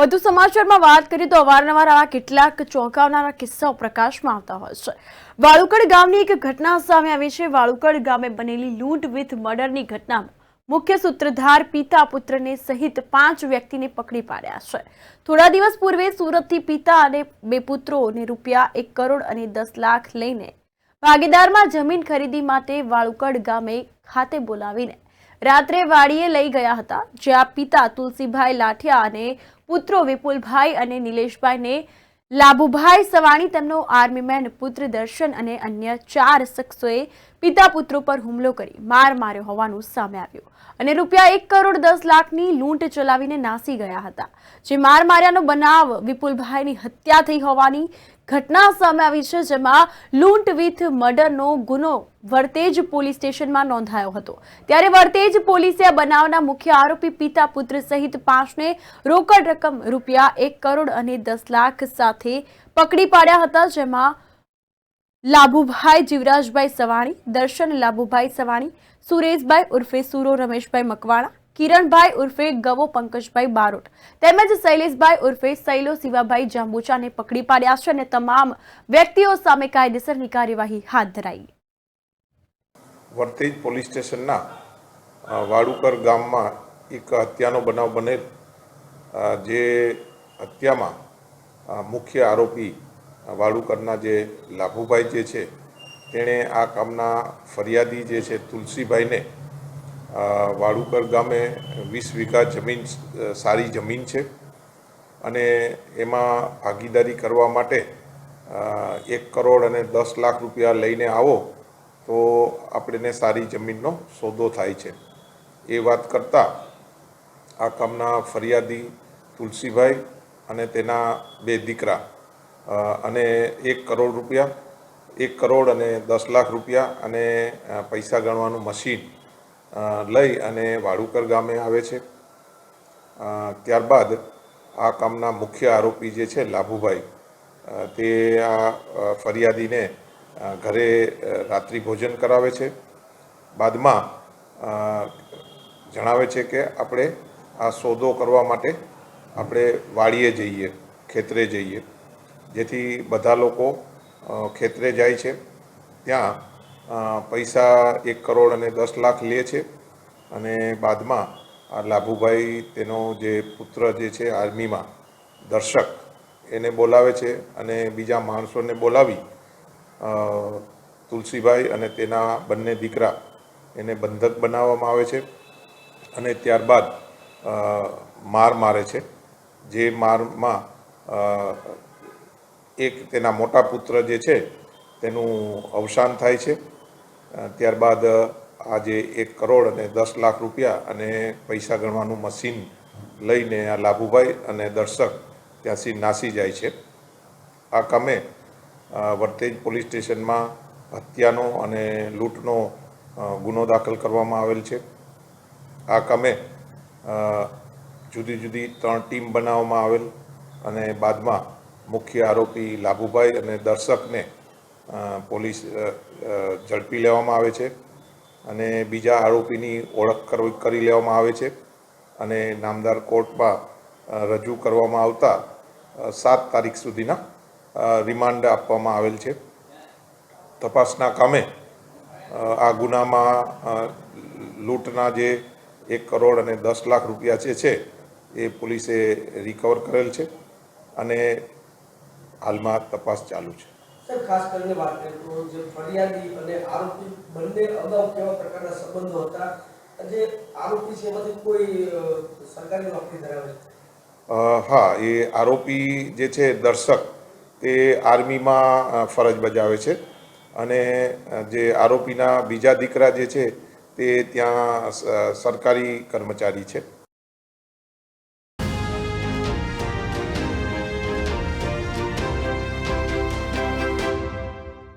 વધુ સમાચારમાં વાત કરીએ તો અવારનવાર આવા કેટલાક ચોંકાવનારા કિસ્સાઓ પ્રકાશમાં આવતા હોય છે. વાળુકડ ગામની એક ઘટના સામે આવી છે. વાળુકડ ગામે બનેલી લૂંટ વિથ મર્ડરની ઘટનામાં મુખ્ય સૂત્રધાર પિતા પુત્રને સહિત પાંચ વ્યક્તિને પકડી પાડ્યા છે. થોડા દિવસ પૂર્વે સુરતથી પિતા અને બે પુત્રોને રૂપિયા એક કરોડ અને દસ લાખ લઈને ભાગીદારમાં જમીન ખરીદી માટે વાળુકડ ગામે ખાતે બોલાવીને રાત્રે વાડીએ લઈ ગયા હતા, જ્યાં પિતા તુલસીભાઈ લાઠિયા અને પુત્રો વિપુલભાઈ અને નિલેશભાઈને લાભુભાઈ સવાણી તેમનો આર્મીમેન પુત્ર દર્શન અને અન્ય ચાર શખ્સોએ પિતા પુત્રો પર હુમલો કરી માર માર્યો હોવાનું સામે આવ્યું. અને રૂપિયા એક કરોડ દસ લાખની લૂંટ ચલાવીને નાસી ગયા હતા. જે માર માર્યાનો બનાવ વિપુલભાઈની હત્યા થઈ હોવાની ઘટના સામે આવી છે, જેમાં લૂંટ વિથ મર્ડરનો ગુનો વર્તેજ પોલીસ સ્ટેશનમાં નોંધાયો હતો. ત્યારે વર્તેજ પોલીસે આ બનાવના મુખ્ય આરોપી પિતા પુત્ર સહિત પાંચને રોકડ રકમ રૂપિયા એક કરોડ અને દસ લાખ સાથે પકડી પાડ્યા હતા, જેમાં લાભુભાઈ જીવરાજભાઈ સવાણી, દર્શન લાભુભાઈ સવાણી, સુરેશભાઈ ઉર્ફે સુરો રમેશભાઈ મકવાણા, કિરણભાઈ ઉર્ફે ગવો પંકજભાઈ બારોટ તેમજ શૈલેષભાઈ ઉર્ફે સૈલો શિવાભાઈ જાંબુચાને પકડી પાડ્યા છે અને તમામ વ્યક્તિઓ સામે કાયદેસરની કાર્યવાહી હાથ ધરાઈ. વર્તેજ પોલીસ સ્ટેશનના વાડુકર ગામમાં એક હત્યાનો બનાવ બનેલ. જે હત્યામાં મુખ્ય આરોપી અ, વાડુકરના જે લાભુભાઈ જે છે તેણે આ કામના ફરિયાદી જે છે તુલસીભાઈને વાળુકર ગામે વીસ વીઘા જમીન સારી જમીન છે. અને એમાં ભાગીદારી કરવા માટે એક કરોડ અને દસ લાખ રૂપિયા લઈને આવો તો આપણને સારી જમીનનો સોદો થાય છે. એ વાત કરતાં આ કામના ફરિયાદી તુલસીભાઈ અને તેના બે દીકરા અને એક કરોડ રૂપિયા, એક કરોડ અને દસ લાખ રૂપિયા અને પૈસા ગણવાનું મશીન લઈ અને વાડુકર ગામે આવે છે. ત્યારબાદ આ કામના મુખ્ય આરોપી જે છે લાભુભાઈ તે આ ફરિયાદીને ઘરે રાત્રિ ભોજન કરાવે છે. બાદમાં જણાવે છે કે આપણે આ સોદો કરવા માટે આપણે વાડીએ જઈએ, ખેતરે જઈએ. જેથી બધા લોકો ખેતરે જાય છે. ત્યાં પૈસા એક કરોડ અને દસ લાખ લે છે અને બાદમાં આ લાભુભાઈ તેનો જે પુત્ર જે છે આર્મીમાં દર્શક, એને બોલાવે છે અને બીજા માણસોને બોલાવી તુલસીભાઈ અને તેના બંને દીકરા એને બંધક બનાવવામાં આવે છે અને ત્યારબાદ માર મારે છે. જે મારમાં એક તેના મોટા પુત્ર જે છે, તેનું અવસાન થાય છે. ત્યારબાદ આ જે એક કરોડ અને દસ લાખ રૂપિયા અને પૈસા ગણવાનું મશીન લઈને આ લાભુભાઈ અને દર્શક ત્યાંથી નાસી જાય છે. આ કામે વર્તેજ પોલીસ સ્ટેશનમાં હત્યાનો અને લૂંટનો ગુનો દાખલ કરવામાં આવેલ છે. આ કામે જુદી જુદી ત્રણ ટીમ બનાવવામાં આવેલ અને બાદમાં મુખ્ય આરોપી લાભુભાઈ અને દર્શકને પોલીસ ઝડપી લેવામાં આવે છે અને બીજા આરોપીની ઓળખ કરી લેવામાં આવે છે અને નામદાર કોર્ટમાં રજૂ કરવામાં આવતા સાત તારીખ સુધીના રિમાન્ડ આપવામાં આવેલ છે. તપાસના કામે આ ગુનામાં લૂંટના જે એક કરોડ અને દસ લાખ રૂપિયા જે છે, એ પોલીસે રિકવર કરેલ છે અને હાલમાં તપાસ ચાલુ છે. સર ખાસ કરીને વાત કરીએ જે ફરિયાદી અને આરોપી બંને અગાઉ કેવા પ્રકારના સંબંધો હતા? જે આરોપી છે એમાંથી કોઈ સરકારી નોકરી ધરાવે છે? હા એ આરોપી જે છે દર્શક તે આર્મીમાં ફરજ બજાવે છે. અને જે આરોપીના બીજા દીકરા જે છે તે ત્યાં સરકારી કર્મચારી છે.